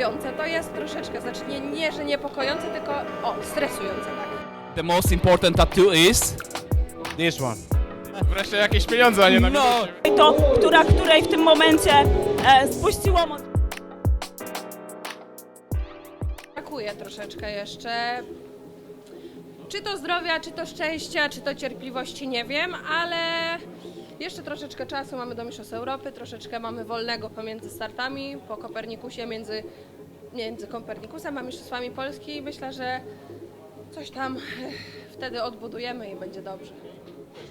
niepokojące, to jest troszeczkę, znaczy nie, nie że niepokojące, tylko o, stresujące, tak. The most important tattoo is? This one. Wreszcie jakieś pieniądze, a nie na No, I to, która, której w tym momencie e, spuściło moc. Brakuje troszeczkę jeszcze. Czy to zdrowia, czy to szczęścia, czy to cierpliwości, nie wiem, ale jeszcze troszeczkę czasu mamy do Mistrzostw Europy, troszeczkę mamy wolnego pomiędzy startami, po Kopernikusie, między, między Kopernikusem a Mistrzostwami Polski i myślę, że coś tam wtedy odbudujemy i będzie dobrze.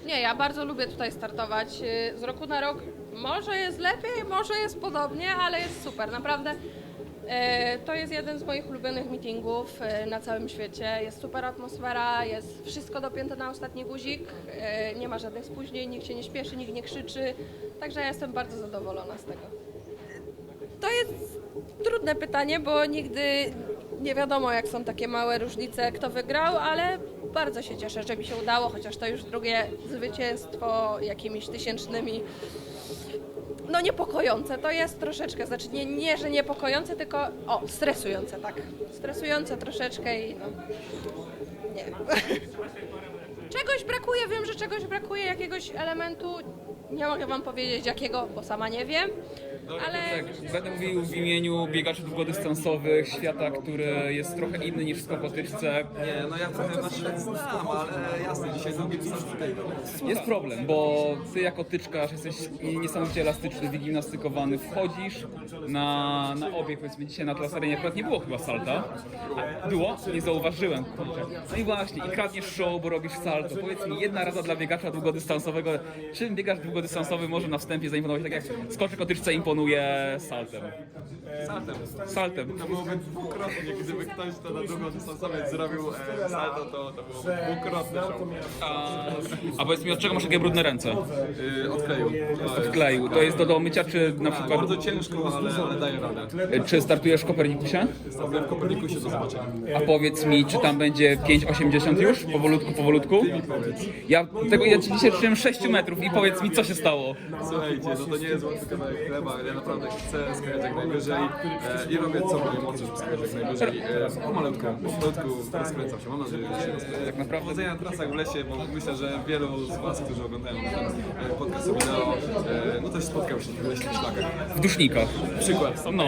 Nie, ja bardzo lubię tutaj startować. y, Z roku na rok może jest lepiej, może jest podobnie, ale jest super. Naprawdę e, to jest jeden z moich ulubionych meetingów e, na całym świecie. Jest super atmosfera, jest wszystko dopięte na ostatni guzik, nie ma żadnych spóźnień, nikt się nie śpieszy, nikt nie krzyczy. Także ja jestem bardzo zadowolona z tego. Trudne pytanie, bo nigdy nie wiadomo, jak są takie małe różnice, kto wygrał, ale bardzo się cieszę, że mi się udało, chociaż to już drugie zwycięstwo jakimiś tysięcznymi. No niepokojące, to jest troszeczkę, znaczy nie, nie że niepokojące, tylko o, stresujące, tak. Stresujące troszeczkę i no, nie. Czegoś brakuje, wiem, że czegoś brakuje, jakiegoś elementu, nie mogę wam powiedzieć jakiego, bo sama nie wiem, ale... Tak, będę mówił w imieniu biegaczy długodystansowych świata, który jest trochę inny niż w skokotyczce. Nie, no ja trochę was znam, ale jasne, dzisiaj długi dystans tutaj. Jest problem, bo ty jako tyczkarz jesteś niesamowicie elastyczny, wygimnastykowany, wchodzisz na, na obieg, powiedzmy dzisiaj na trasarenie, akurat nie było chyba salta. A było? Nie zauważyłem, kurczę. No i właśnie, i kradniesz show, bo robisz salto. Powiedz mi, jedna rada dla biegacza długodystansowego, czym biegacz długodystansowy może na wstępie zaimponować, tak jak skoczek o tyczce imponuje saltem? Saltem. Saltem. To byłoby dwukrotnie, gdyby ktoś to na długą dystansowiec zrobił e, salto, to, to byłoby dwukrotne show. A, a powiedz mi, od czego masz takie brudne ręce? Yy, odkleił. Od kleju. To jest do, do mycia, czy na przykład... Bardzo ciężko, ale, ale daje radę. Czy startujesz w Kopernikusie? Stawiam w Kopernikusie do zobaczenia. A powiedz mi, czy tam będzie 5,80 już? Powolutku, powolutku? Ja tego ja ci dzisiaj czyłem 6 metrów i powiedz mi, co się stało. Słuchajcie, no to nie jest łatwy kawałek chleba, ale ja naprawdę chcę skakać jak najwyżej e, i robię co w mojej mocy, żeby skakać jak najwyżej. E, pomalutku, pomalutku rozkręcam się, mam nadzieję, że się rozkręcę. Tak naprawdę Powodzenia na trasach w lesie, bo myślę, że wielu z Was, którzy oglądają ten e, podcast wideo, e, no też spotkał się w leśnych szlakach. w dusznikach. Przykład. No.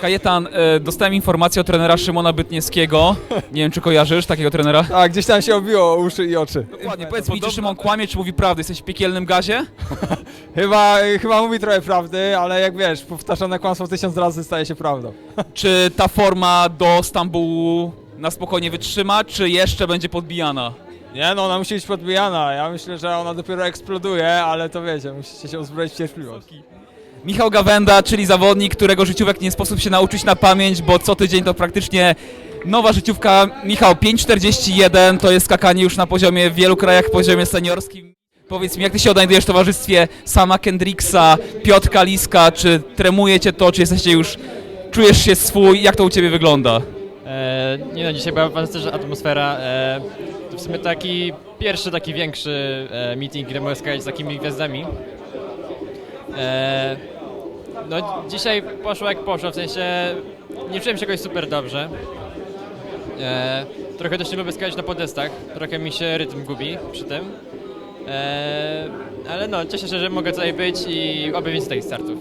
Kajetan, e, dostałem informację od trenera Szymona Bytniewskiego. Nie wiem, czy kojarzysz takiego trenera? Tak, gdzieś tam się obiło o uszy i oczy. Dokładnie, powiedz mi, czy Szymon kłamie, czy mówi prawdę? Jesteś w piekielnym gazie? Chyba, chyba mówi trochę prawdy, ale jak wiesz, powtarzane kłamstwo tysiąc razy staje się prawdą. Czy ta forma do Stambułu na spokojnie wytrzyma, czy jeszcze będzie podbijana? Nie no, ona musi być podbijana. Ja myślę, że ona dopiero eksploduje, ale to wiecie, musicie się uzbroić w cierpliwość. Michał Gawenda, czyli zawodnik, którego życiówek nie sposób się nauczyć na pamięć, bo co tydzień to praktycznie nowa życiówka. Michał, 5,41 to jest skakanie już na poziomie w wielu krajach, poziomie seniorskim. Powiedz mi, jak ty się odnajdujesz w towarzystwie sama Kendricksa, Piotrka Liska, czy tremuje cię to, czy jesteście już, czujesz się swój, jak to u ciebie wygląda? E, nie no, dzisiaj była fantastyczna atmosfera. E, to w sumie taki pierwszy, taki większy e, meeting, gdzie mogę skakać z takimi gwiazdami. E, no dzisiaj poszło jak poszło, w sensie nie czułem się jakoś super dobrze. E, trochę też nie lubię skakać na podestach, trochę mi się rytm gubi przy tym. E, ale no, cieszę się, że mogę tutaj być i oby więcej takich startów.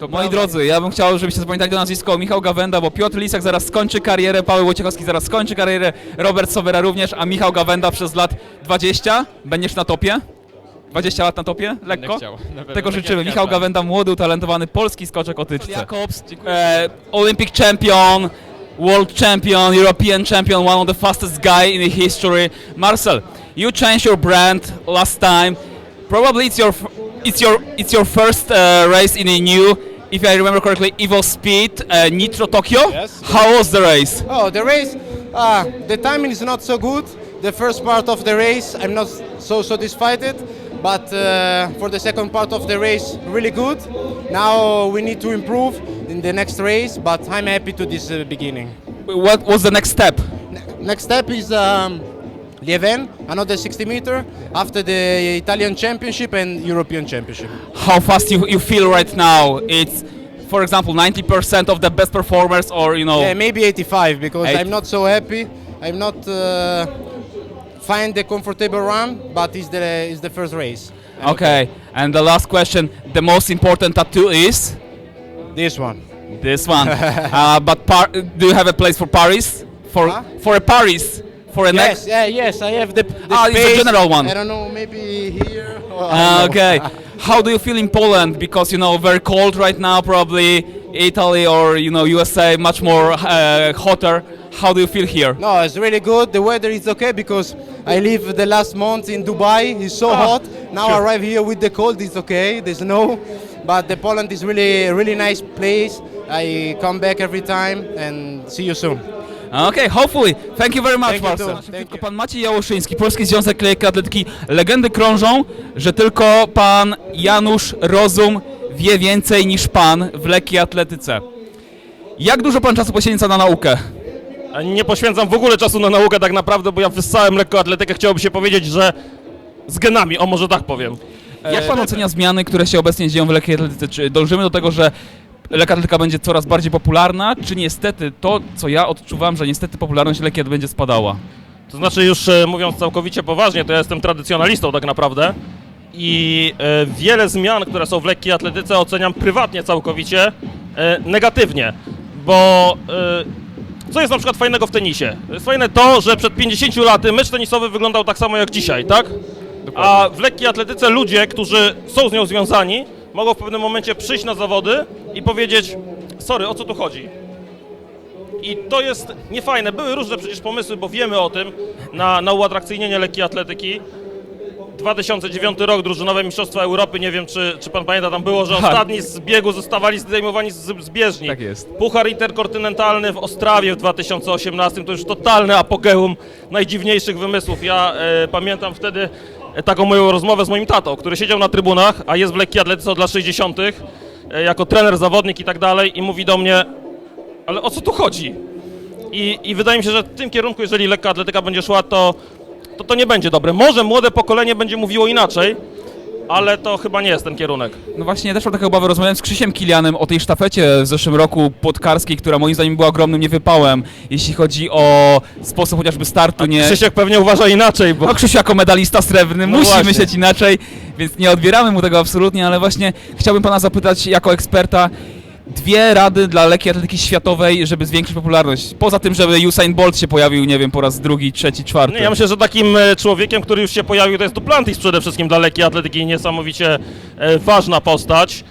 To moi drodzy, ja bym chciał, żebyście zapamiętali to nazwisko Michał Gawenda, bo Piotr Lisak zaraz skończy karierę, Paweł Wojciechowski zaraz skończy karierę, Robert Sobera również, a Michał Gawenda przez lat 20 będziesz na topie? 20 lat na topie? Lekko? chciał, na pewno. Tego Tak życzymy. jak Michał każda. Gawenda, młody, utalentowany polski skoczek o tyczce. Jakobs, e, Olympic champion, world champion, European champion, one of the fastest guy in the history. Marcel, you changed your brand last time. Probably it's your it's your it's your first uh, race in a new, if I remember correctly, Evo Speed uh, Nitro Tokyo. Yes. How was the race? Oh, the race, uh, the timing is not so good. The first part of the race, I'm not so satisfied, but uh, for the second part of the race, really good. Now we need to improve in the next race, but I'm happy to this uh, beginning. What was the next step? Ne- Next step is um, Lieven, another 60 meter, after the Italian Championship and European Championship. How fast you, you feel right now? It's for example, 90% of the best performers, or you know? Yeah, maybe 85 because Eight- I'm not so happy. I'm not uh, find the comfortable run, but it's the it's the first race. Okay. And the last question: the most important tattoo is This one. this one. uh, but par- do you have a place for Paris? For Huh? for a Paris? For a Yes, next? yeah, yes, I have the, the Ah, it's a general one. I don't know, maybe here. Or Uh, okay. How do you feel in Poland? Because you know, very cold right now, probably Italy or you know USA, much more uh, hotter. How do you feel here? No, it's really good. The weather is okay because I live the last month in Dubai. It's so Ah, hot. Now I arrive here with the cold. It's okay. The snow, but the Poland is really, really nice place. I come back every time and see you soon. Okay, hopefully. Thank you very much, Marcel. pan Maciej Jałoszyński, Polski Związek Lekkiej Atletyki. Legendy krążą, że tylko pan Janusz Rozum wie więcej niż pan w lekkiej atletyce. Jak dużo pan czasu poświęca na naukę? Nie poświęcam w ogóle czasu na naukę tak naprawdę, bo ja wyssałem lekkoatletykę. Chciałoby się powiedzieć, że z genami, o może tak powiem. Jak pan ocenia zmiany, które się obecnie dzieją w lekkiej atletyce? Czy dążymy do tego, że lekka atletyka będzie coraz bardziej popularna, czy niestety to, co ja odczuwam, że niestety popularność lekkiej będzie spadała? To znaczy już e, mówiąc całkowicie poważnie, to ja jestem tradycjonalistą tak naprawdę i e, wiele zmian, które są w lekkiej atletyce oceniam prywatnie całkowicie e, negatywnie, bo e, co jest na przykład fajnego w tenisie? Jest fajne to, że przed 50 laty mecz tenisowy wyglądał tak samo jak dzisiaj, tak? A w lekkiej atletyce ludzie, którzy są z nią związani, mogą w pewnym momencie przyjść na zawody i powiedzieć sorry, o co tu chodzi? I to jest niefajne. Były różne przecież pomysły, bo wiemy o tym, na, na uatrakcyjnienie lekkiej atletyki. 2009 rok, drużynowe Mistrzostwa Europy, nie wiem czy, czy pan pamięta, tam było, że Tak. ostatni z biegu zostawali zdejmowani z, z bieżni. Tak jest. Puchar interkontynentalny w Ostrawie w 2018 to już totalne apogeum najdziwniejszych wymysłów. Ja e, pamiętam wtedy e, taką moją rozmowę z moim tatą, który siedział na trybunach, a jest w lekkiej atletyce od lat 60. E, jako trener, zawodnik i tak dalej i mówi do mnie, ale o co tu chodzi? I, I wydaje mi się, że w tym kierunku, jeżeli lekka atletyka będzie szła, to, to to nie będzie dobre. Może młode pokolenie będzie mówiło inaczej, ale to chyba nie jest ten kierunek. No właśnie, też mam taką obawę. Rozmawiałem z Krzysiem Kilianem o tej sztafecie w zeszłym roku podkarskiej, która moim zdaniem była ogromnym niewypałem, jeśli chodzi o sposób chociażby startu. Nie... Krzysiek pewnie uważa inaczej, bo No Krzysiu jako medalista srebrny No musi właśnie. myśleć inaczej, więc nie odbieramy mu tego absolutnie, ale właśnie chciałbym pana zapytać jako eksperta, dwie rady dla lekkiej atletyki światowej, żeby zwiększyć popularność. Poza tym, żeby Usain Bolt się pojawił, nie wiem, po raz drugi, trzeci, czwarty. nie, ja myślę, że takim e, człowiekiem, który już się pojawił, to jest Duplantis przede wszystkim dla lekkiej atletyki, niesamowicie e, ważna postać.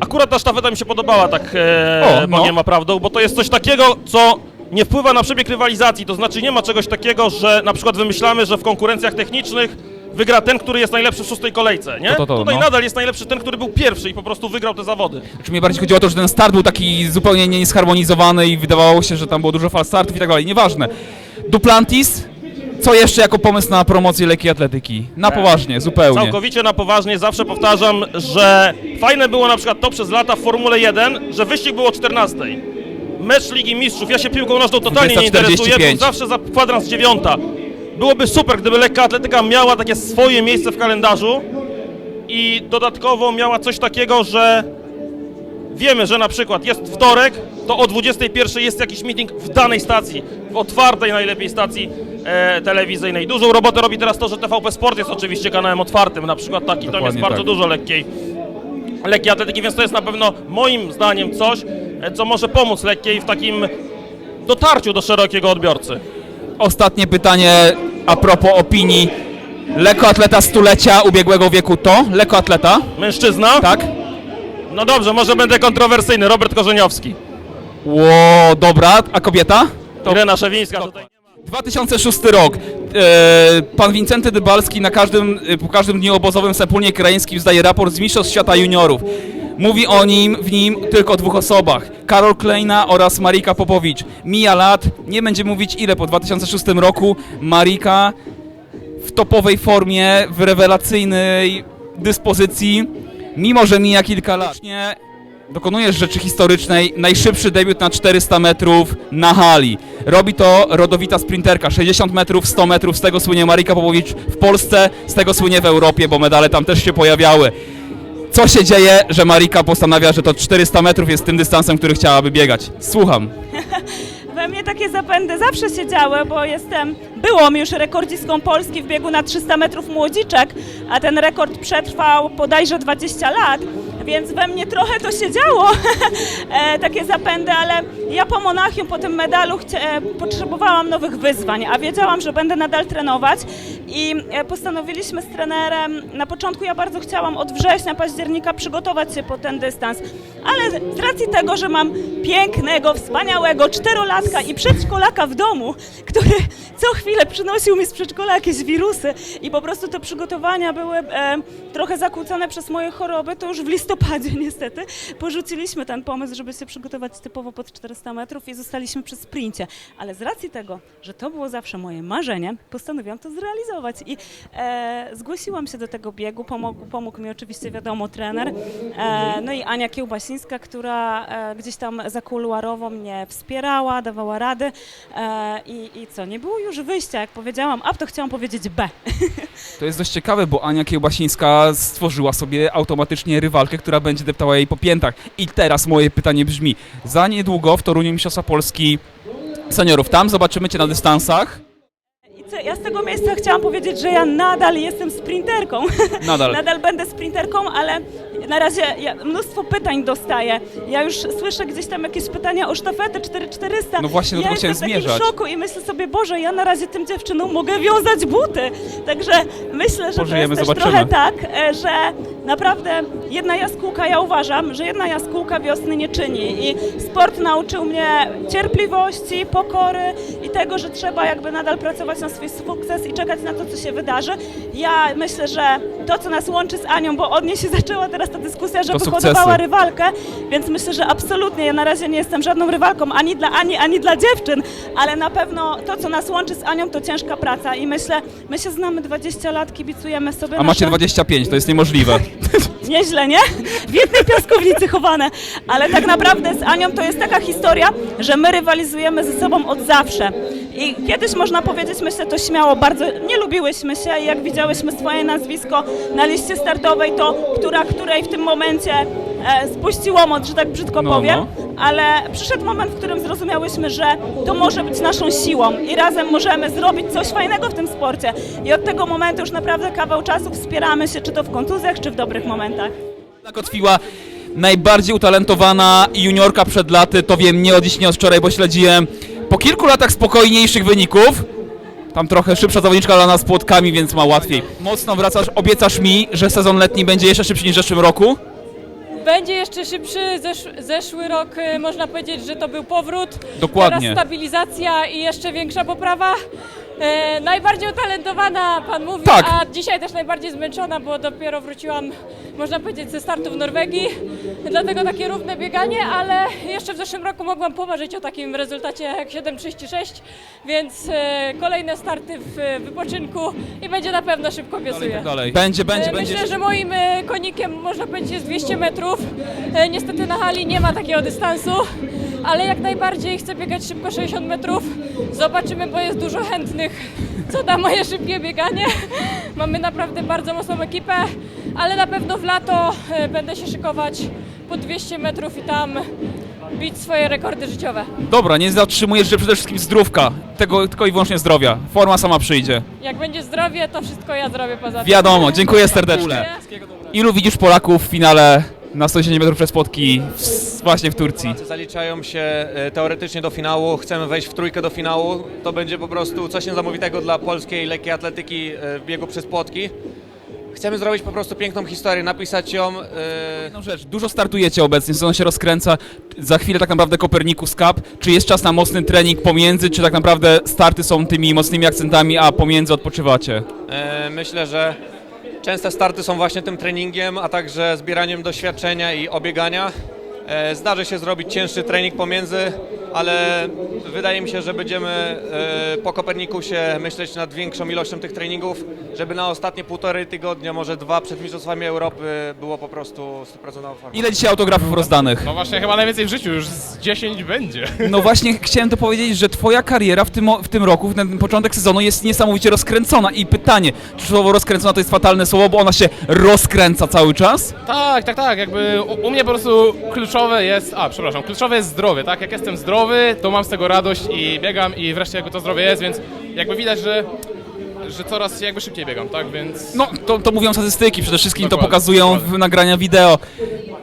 Akurat ta sztafeta mi się podobała, tak e, O, no. Bogiem prawdą, bo to jest coś takiego, co nie wpływa na przebieg rywalizacji, to znaczy nie ma czegoś takiego, że na przykład wymyślamy, że w konkurencjach technicznych wygra ten, który jest najlepszy w szóstej kolejce, nie? To, to, to, Tutaj no. nadal jest najlepszy ten, który był pierwszy i po prostu wygrał te zawody. Czy mnie bardziej chodziło o to, że ten start był taki zupełnie nie- niesharmonizowany i wydawało się, że tam było dużo fal startów i tak dalej. Nieważne. Duplantis, co jeszcze jako pomysł na promocję lekkiej atletyki? Na poważnie, zupełnie. Całkowicie na poważnie zawsze powtarzam, że fajne było na przykład to przez lata w Formule 1, że wyścig było o 14. Mecz Ligi Mistrzów, ja się piłką nożną totalnie nie interesuję, 20.45. był zawsze za kwadrans dziewiąta. Byłoby super, gdyby lekka atletyka miała takie swoje miejsce w kalendarzu i dodatkowo miała coś takiego, że wiemy, że na przykład jest wtorek, to o 21 jest jakiś meeting w danej stacji, w otwartej najlepiej stacji e, telewizyjnej. Dużą robotę robi teraz to, że TVP Sport jest oczywiście kanałem otwartym, na przykład taki, tam jest Dokładnie bardzo tak. dużo lekkiej, lekkiej atletyki, więc to jest na pewno moim zdaniem coś, e, co może pomóc lekkiej w takim dotarciu do szerokiego odbiorcy. Ostatnie pytanie a propos opinii. Lekkoatleta stulecia ubiegłego wieku to? Lekkoatleta? Mężczyzna? Tak? No dobrze, może będę kontrowersyjny, Robert Korzeniowski. Ło, dobra. A kobieta? Irena Szewińska tutaj. 2006 rok. E, pan Wincenty Dybalski na każdym, e, po każdym dniu obozowym w Sepulnie Krajeńskim zdaje raport z Mistrzostw Świata Juniorów. Mówi o nim, w nim tylko o dwóch osobach. Karol Klejna oraz Marika Popowicz. Mija lat, nie będzie mówić ile, po 2006 roku Marika w topowej formie, w rewelacyjnej dyspozycji, mimo że mija kilka lat. Dokonujesz rzeczy historycznej, najszybszy debiut na 400 metrów na hali. Robi to rodowita sprinterka, 60 metrów, 100 metrów, z tego słynie Marika Popowicz w Polsce, z tego słynie w Europie, bo medale tam też się pojawiały. Co się dzieje, że Marika postanawia, że to 400 metrów jest tym dystansem, który chciałaby biegać? Słucham. We mnie takie zapędy zawsze się działy, bo jestem, byłam już rekordzistką Polski w biegu na 300 metrów młodziczek, a ten rekord przetrwał bodajże 20 lat, więc we mnie trochę to się działo, e, takie zapędy, ale ja po Monachium, po tym medalu e, potrzebowałam nowych wyzwań, a wiedziałam, że będę nadal trenować i e, postanowiliśmy z trenerem, na początku ja bardzo chciałam od września, października przygotować się po ten dystans, ale z racji tego, że mam pięknego, wspaniałego czterolatka i przedszkolaka w domu, który co chwilę przynosił mi z przedszkola jakieś wirusy i po prostu te przygotowania były e, trochę zakłócone przez moje choroby, to już w listopadzie niestety porzuciliśmy ten pomysł, żeby się przygotować typowo pod 400 metrów i zostaliśmy przy sprincie. Ale z racji tego, że to było zawsze moje marzenie, postanowiłam to zrealizować i e, zgłosiłam się do tego biegu, pomógł, pomógł mi oczywiście wiadomo trener, e, no i Ania Kiełbasińska, która e, gdzieś tam zakuluarowo mnie wspierała, dawała rady e, i, i co, nie było już wyjścia, jak powiedziałam A, to chciałam powiedzieć B. To jest dość ciekawe, bo Ania Kiełbasińska stworzyła sobie automatycznie rywalkę, która będzie deptała jej po piętach. I teraz moje pytanie brzmi, za niedługo w Toruniu Mistrzostwa Polski seniorów, tam zobaczymy Cię na dystansach. Ja z tego miejsca chciałam powiedzieć, że ja nadal jestem sprinterką. Nadal. nadal będę sprinterką, ale na razie ja mnóstwo pytań dostaję. Ja już słyszę gdzieś tam jakieś pytania o sztafetę 4400. No właśnie, do ja tego chciałem jestem w takim zmierzać. szoku i myślę sobie, Boże, ja na razie tym dziewczynom mogę wiązać buty. Także myślę, że Pożyjemy, to jest też zobaczymy. trochę tak, e, że naprawdę jedna jaskółka, ja uważam, że jedna jaskółka wiosny nie czyni i sport nauczył mnie cierpliwości, pokory i tego, że trzeba jakby nadal pracować na swój sukces i czekać na to, co się wydarzy. Ja myślę, że to, co nas łączy z Anią, bo od niej się zaczęła teraz ta dyskusja, że To wyhodowała sukcesy. rywalkę, więc myślę, że absolutnie ja na razie nie jestem żadną rywalką ani dla Ani, ani dla dziewczyn, ale na pewno to, co nas łączy z Anią, to ciężka praca i myślę, my się znamy 20 lat, kibicujemy sobie A macie nasze- 25, to jest niemożliwe. Nieźle, nie? W jednej piaskownicy chowane. Ale tak naprawdę z Anią to jest taka historia, że my rywalizujemy ze sobą od zawsze. I kiedyś można powiedzieć, myślę to śmiało, bardzo nie lubiłyśmy się i jak widziałyśmy swoje nazwisko na liście startowej, to która której w tym momencie e, spuści łomot, że tak brzydko No, powiem. no. Ale przyszedł moment, w którym zrozumiałyśmy, że to może być naszą siłą i razem możemy zrobić coś fajnego w tym sporcie. I od tego momentu już naprawdę kawał czasu wspieramy się, czy to w kontuzjach, czy w dobrych momentach. Kotwiła najbardziej utalentowana juniorka przed laty, to wiem nie od dziś, nie od wczoraj, bo śledziłem po kilku latach spokojniejszych wyników. Tam trochę szybsza zawodniczka dla nas płotkami, więc ma łatwiej. Mocno wracasz, obiecasz mi, że sezon letni będzie jeszcze szybszy niż w zeszłym roku? Będzie jeszcze szybszy. Zesz, zeszły rok y, można powiedzieć, że to był powrót. Dokładnie. Teraz stabilizacja i jeszcze większa poprawa. E, najbardziej utalentowana, pan mówi, Tak. a dzisiaj też najbardziej zmęczona, bo dopiero wróciłam, można powiedzieć, ze startu w Norwegii. Dlatego takie równe bieganie, ale jeszcze w zeszłym roku mogłam pomarzyć o takim rezultacie jak 7.36, więc e, kolejne starty w wypoczynku i będzie na pewno szybko obiecuję. Dalej. Będzie, będzie, E, będzie. Myślę, że moim e, konikiem można powiedzieć jest 200 metrów. E, Niestety na hali nie ma takiego dystansu, ale jak najbardziej chcę biegać szybko 60 metrów. Zobaczymy, bo jest dużo chętnych, co da moje szybkie bieganie. Mamy naprawdę bardzo mocną ekipę, ale na pewno w lato e, będę się szykować po 200 metrów i tam bić swoje rekordy życiowe. Dobra, nie zatrzymujesz, że przede wszystkim zdrówka. Tego tylko i wyłącznie zdrowia. Forma sama przyjdzie. Jak będzie zdrowie, to wszystko ja zrobię poza tym. Wiadomo, dziękuję serdecznie. Ilu widzisz Polaków w finale na 110 metrów przez płotki w, właśnie w Turcji? Zaliczają się e, teoretycznie do finału, chcemy wejść w trójkę do finału. To będzie po prostu coś niesamowitego dla polskiej lekkiej atletyki e, w biegu przez płotki. Chcemy zrobić po prostu piękną historię, napisać ją. e, Jedną rzecz, dużo startujecie obecnie, sezon się rozkręca, za chwilę tak naprawdę Kopernikus Cup. Czy jest czas na mocny trening pomiędzy, czy tak naprawdę starty są tymi mocnymi akcentami, a pomiędzy odpoczywacie? Myślę, że częste starty są właśnie tym treningiem, a także zbieraniem doświadczenia i obiegania. E, Zdarzy się zrobić cięższy trening pomiędzy, ale wydaje mi się, że będziemy e, po Kopernikusie myśleć nad większą ilością tych treningów, żeby na ostatnie półtorej tygodnia, może dwa przed Mistrzostwami Europy było po prostu 100% forma. Ile dzisiaj autografów rozdanych? No właśnie chyba najwięcej w życiu, już z 10 będzie. No właśnie chciałem to powiedzieć, że twoja kariera w tym, w tym roku, w ten początek sezonu jest niesamowicie rozkręcona i pytanie, czy słowo rozkręcona to jest fatalne słowo, bo ona się rozkręca cały czas? Tak, tak, tak, jakby u, u mnie po prostu kluczowe jest, a przepraszam, kluczowe jest zdrowie, tak? Jak jestem zdrowy, to mam z tego radość i biegam i wreszcie jakby to zdrowie jest, więc jakby widać, że, że coraz jakby szybciej biegam, tak? Więc No, to, to mówią statystyki, przede wszystkim to Dokładnie, pokazują w nagrania wideo.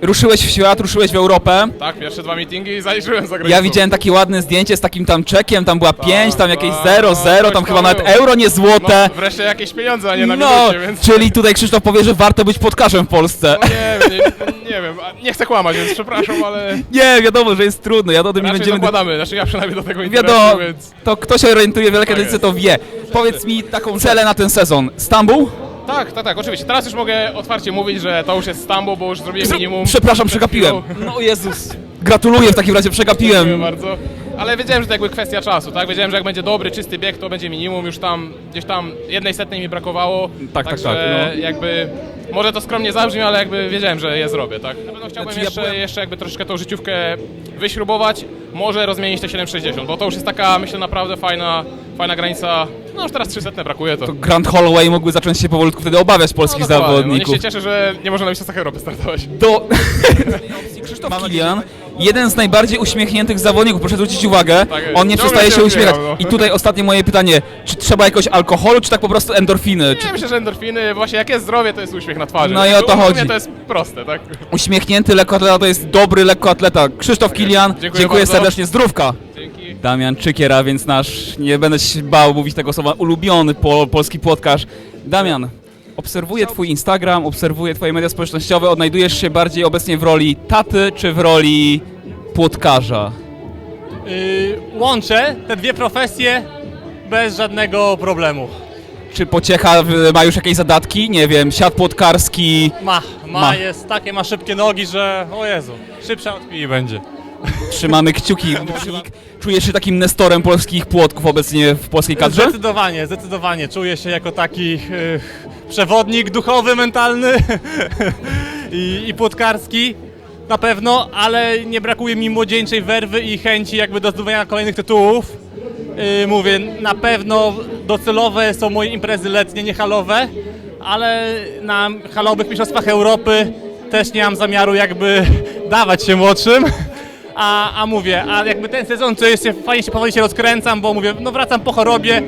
Ruszyłeś w świat, ruszyłeś w Europę. tak, pierwsze dwa meetingi i zaliczyłem za granicą. Ja widziałem takie ładne zdjęcie z takim tam czekiem, tam była 5, tam jakieś tak, 0, no, 0, coś tam chyba nawet euro nie złote. No, wreszcie jakieś pieniądze, a nie na No, minucie, więc... czyli tutaj Krzysztof powie, że warto być podkarzem w Polsce. No nie, wiem, nie, nie wiem, a nie chcę kłamać, więc przepraszam, ale Nie, wiadomo, że jest trudno, ja o tym nie raczej będziemy... zakładamy, znaczy ja przynajmniej do tego Wiadomo, interesu, więc... to kto się orientuje w wielkie Tak jest. to wie. Powiedz mi taką celę na ten sezon. Stambuł? Tak, tak, tak, oczywiście. Teraz już mogę otwarcie mówić, że to już jest Stambuł, bo już zrobiłem minimum. Przepraszam, przegapiłem. No Jezus. Gratuluję w takim razie, Dziękuję przegapiłem. bardzo. Ale wiedziałem, że to jakby kwestia czasu, tak? Wiedziałem, że jak będzie dobry, czysty bieg, to będzie minimum, już tam gdzieś tam jednej setnej mi brakowało. Tak, tak, także tak, no. jakby może to skromnie zabrzmi, ale jakby wiedziałem, że je zrobię, tak? Na pewno chciałbym Znaczy, ja jeszcze, byłem- jeszcze jakby troszeczkę tą życiówkę wyśrubować, może rozmienić te 760, bo to już jest taka, myślę, naprawdę fajna, fajna granica. No już teraz 300 brakuje to. To Grand Holloway mógłby zacząć się powolutku wtedy obawiać polskich No, dokładnie. No, niech zawodników. się cieszę, że nie można na Mistrzostwach Europy startować. Do... Krzysztof Kilian, jeden z najbardziej uśmiechniętych zawodników, proszę zwrócić uwagę, Tak jest. on nie Ciągle przestaje się się uśmiechać. no. I tutaj ostatnie moje pytanie, czy trzeba jakiegoś alkoholu, czy tak po prostu endorfiny? Czy Nie, myślę, że endorfiny, właśnie jak jest zdrowie, to jest uśmiech na twarzy. No i o to u mnie chodzi. to jest proste, tak? uśmiechnięty lekkoatleta to jest dobry lekkoatleta. Krzysztof Kilian, Dziękuję dziękuję bardzo. serdecznie, zdrówka. Dzięki. Damian Czykiera, więc nasz, nie będę się bał mówić tego słowa, ulubiony po, polski płotkarz. Damian, obserwuję twój Instagram, obserwuję twoje media społecznościowe, odnajdujesz się bardziej obecnie w roli taty, czy w roli płotkarza? Yy, łączę te dwie profesje bez żadnego problemu. Czy pociecha w- ma już jakieś zadatki? Nie wiem, siat płotkarski, Ma, ma, Ma. jest takie, ma szybkie nogi, że o Jezu, szybsza od Pii będzie. trzymamy kciuki. Czujesz się takim nestorem polskich płotków obecnie w polskiej kadrze? Zdecydowanie, zdecydowanie. Czuję się jako taki yy, przewodnik duchowy, mentalny i, i płotkarski. Na pewno, ale nie brakuje mi młodzieńczej werwy i chęci jakby do zdobywania kolejnych tytułów. Yy, mówię, na pewno docelowe są moje imprezy letnie, nie halowe, ale na halowych mistrzostwach Europy też nie mam zamiaru jakby dawać się młodszym. A, a mówię, a jakby ten sezon, co jest, fajnie się powoli się rozkręcam, bo mówię, no wracam po chorobie,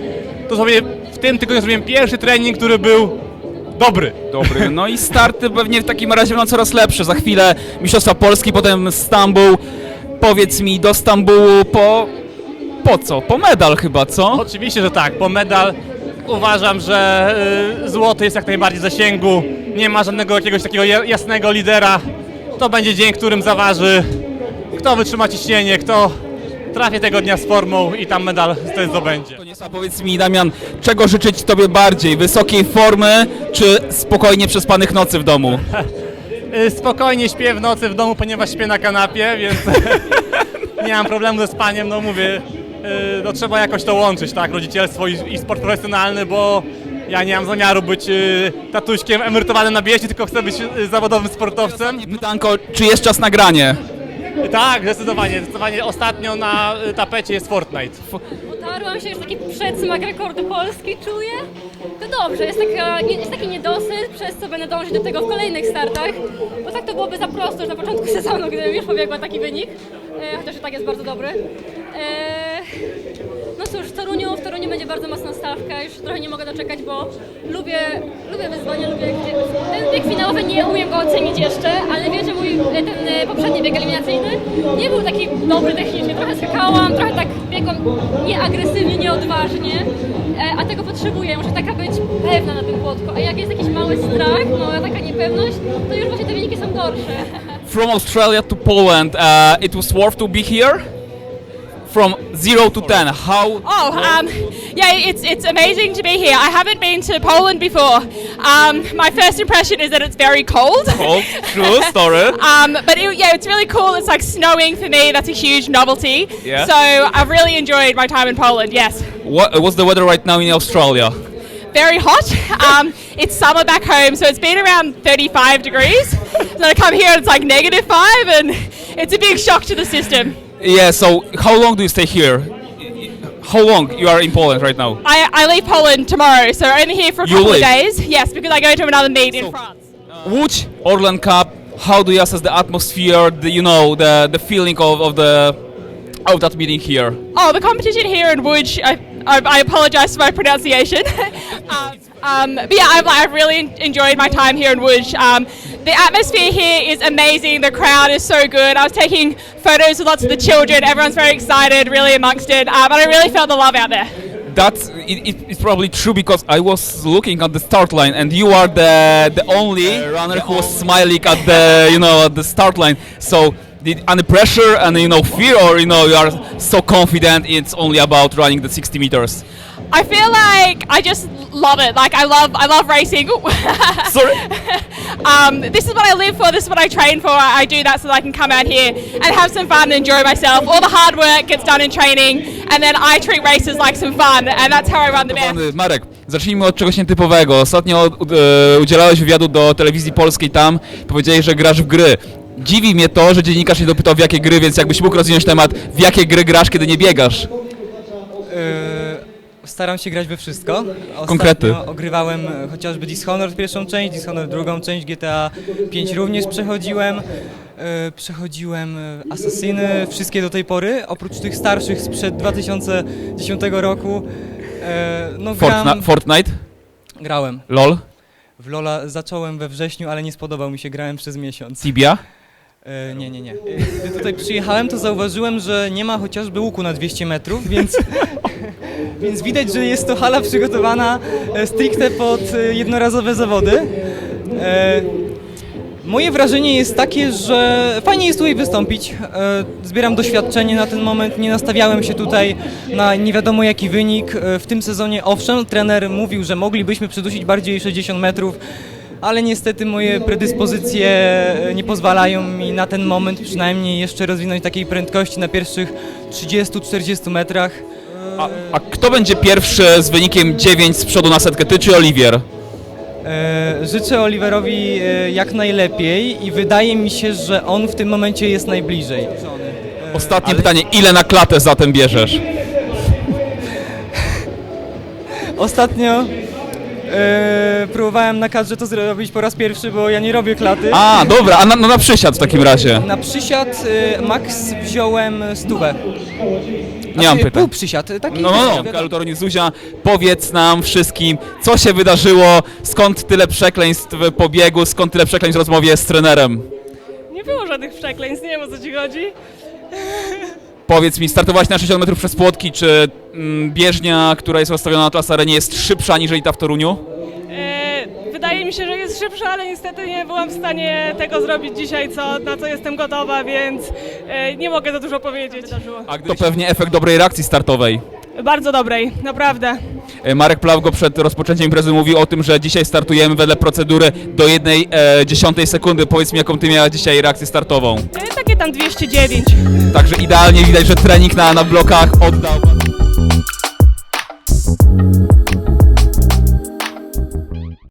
to sobie w tym tygodniu zrobiłem pierwszy trening, który był dobry. Dobry. No i starty pewnie w takim razie będą coraz lepsze. Za chwilę Mistrzostwa Polski, potem Stambuł. Powiedz mi, do Stambułu po... Po co? Po medal chyba, co? Oczywiście, że tak, bo medal uważam, że y, złoty jest jak najbardziej w zasięgu, nie ma żadnego jakiegoś takiego ja- jasnego lidera. To będzie dzień, którym zaważy, kto wytrzyma ciśnienie, kto trafi tego dnia z formą i tam medal wtedy zdobędzie. A powiedz mi, Damian, czego życzyć Tobie bardziej? Wysokiej formy, czy spokojnie przespanych nocy w domu? Y, Spokojnie śpię w nocy w domu, ponieważ śpię na kanapie, więc nie mam problemu ze spaniem, no mówię, y, no trzeba jakoś to łączyć, tak, rodzicielstwo i, i sport profesjonalny, bo ja nie mam zamiaru być y, tatuśkiem emerytowanym na bieście, tylko chcę być y, zawodowym sportowcem. Pytanko, czy jest czas na granie? Tak, zdecydowanie, zdecydowanie ostatnio na tapecie jest Fortnite. Utarłam się, już taki przedsmak rekordu Polski czuję. To dobrze, jest, taka, jest taki niedosyt, przez co będę dążyć do tego w kolejnych startach, bo tak to byłoby za prosto już na początku sezonu, gdybym już pobiegła taki wynik, e, chociaż i tak jest bardzo dobry. E, no cóż, w Toruniu, w Toruniu będzie bardzo mocna stawka, już trochę nie mogę doczekać, bo lubię, lubię wyzwania, lubię ten bieg finałowy nie umiem go ocenić jeszcze, ale wiem, że mój e, ten e, poprzedni bieg eliminacyjny nie był taki dobry technicznie, trochę skakałam, trochę tak biegłam nieagresywnie, nieodważnie, e, a tego potrzebuję, muszę taka być pewna na tym płotku, a jak jest jakiś mały strach, mała taka niepewność, to już właśnie te wyniki są gorsze. From Australia to Poland, uh, it was worth to be here? From 0 to 10, how Oh, um, yeah, it's it's amazing to be here. I haven't been to Poland before. Um, my first impression is that it's very cold. cold? True story. Um, but it, yeah, it's really cool. It's like snowing for me. That's a huge novelty. Yeah. So I've really enjoyed my time in Poland. Yes. What, what's the weather right now in Australia? Very hot. Um, it's summer back home, so it's been around 35 degrees. then I come here and it's like negative five, and it's a big shock to the system. Yeah, so how long do you stay here? How long you are in Poland right now? I, I leave Poland tomorrow, so only here for a You couple of days. Yes, because I go to another meet in France. Łódź, Orlen Cup, how do you assess the atmosphere, the, you know, the, the feeling of, of the of that meeting here? Oh, the competition here in Łódź, I, I, I apologise for my pronunciation. um, um, but yeah, I've, I've really enjoyed my time here in Łódź. Um, the atmosphere here is amazing. The crowd is so good. I was taking photos with lots of the children. Everyone's very excited, really amongst it. Um, and I really felt the love out there. That's it, it, it's probably true because I was looking at the start line and you are the the only runner who was smiling at the you know at the start line. So did any pressure and you know fear or you know you are so confident it's only about running the 60 meters? I feel like I just love it. Like I love, I love racing. Sorry. um, this is what I live for. This is what I train for. I, do that so that I can come out here and have some fun and enjoy myself. All the hard work gets done in training, and then I treat races like some fun, and that's how I run the best. Marek, zacznijmy od czegoś nietypowego. Ostatnio udzielałeś wywiadu do telewizji polskiej tam, powiedziałeś, że grasz w gry. Dziwi mnie to, że dziennikarz nie dopytał w jakie gry, więc jakbyś mógł rozwinąć temat, w jakie gry grasz, kiedy nie biegasz. Staram się grać we wszystko. Ostatnio Konkrety. ogrywałem chociażby Dishonored pierwszą część, Dishonored drugą część, GTA 5 również przechodziłem. E, Przechodziłem e, Assassiny, wszystkie do tej pory, oprócz tych starszych sprzed 2010 roku. E, No gram, Fortna- Fortnite? grałem. LOL? W Lola zacząłem we wrześniu, ale nie spodobał mi się, grałem przez miesiąc. Tibia? E, nie, nie, nie. E, Gdy tutaj przyjechałem, to zauważyłem, że nie ma chociażby łuku na 200 metrów, więc, więc widać, że jest to hala przygotowana e, stricte pod e, jednorazowe zawody. E, Moje wrażenie jest takie, że fajnie jest tutaj wystąpić. Zbieram doświadczenie na ten moment. Nie nastawiałem się tutaj na nie wiadomo jaki wynik. W tym sezonie owszem, trener mówił, że moglibyśmy przedusić bardziej 60 metrów, ale niestety moje predyspozycje e, nie pozwalają mi na ten moment przynajmniej jeszcze rozwinąć takiej prędkości na pierwszych 30-40 metrach. A, a kto będzie pierwszy z wynikiem 9 z przodu na setkę, ty czy Oliwier? E, Życzę Oliverowi e, jak najlepiej i wydaje mi się, że on w tym momencie jest najbliżej. Ostatnie pytanie, ile na klatę zatem bierzesz? Ostatnio e, próbowałem na kadrze to zrobić po raz pierwszy, bo ja nie robię klaty. A, dobra, a na, no na przysiad w takim razie. Na przysiad e, max wziąłem stówę. Nie mam Znaczy, pytań. Pół przysiad, taki No, no, no, wiadomo. Kalutorin Zuzia, powiedz nam wszystkim, co się wydarzyło, skąd tyle przekleństw w pobiegu, skąd tyle przekleństw w rozmowie z trenerem? Nie było żadnych przekleństw, nie wiem o co ci chodzi. Powiedz mi, startowałaś na 60 metrów przez płotki, czy mm, bieżnia, która jest rozstawiona na Atlas Arenie jest szybsza aniżeli ta w Toruniu? E, wydaje mi się, że jest szybsza, ale niestety nie byłam w stanie tego zrobić dzisiaj, co, na co jestem gotowa, więc e, nie mogę za dużo powiedzieć. A to pewnie efekt dobrej reakcji startowej. Bardzo dobrej, naprawdę. E, Marek Plawgo przed rozpoczęciem imprezy mówił o tym, że dzisiaj startujemy wedle procedury do jednej e, dziesiątej sekundy. Powiedz mi, jaką ty miałaś dzisiaj reakcję startową. E, takie tam 209. Także idealnie widać, że trening na, na blokach oddał.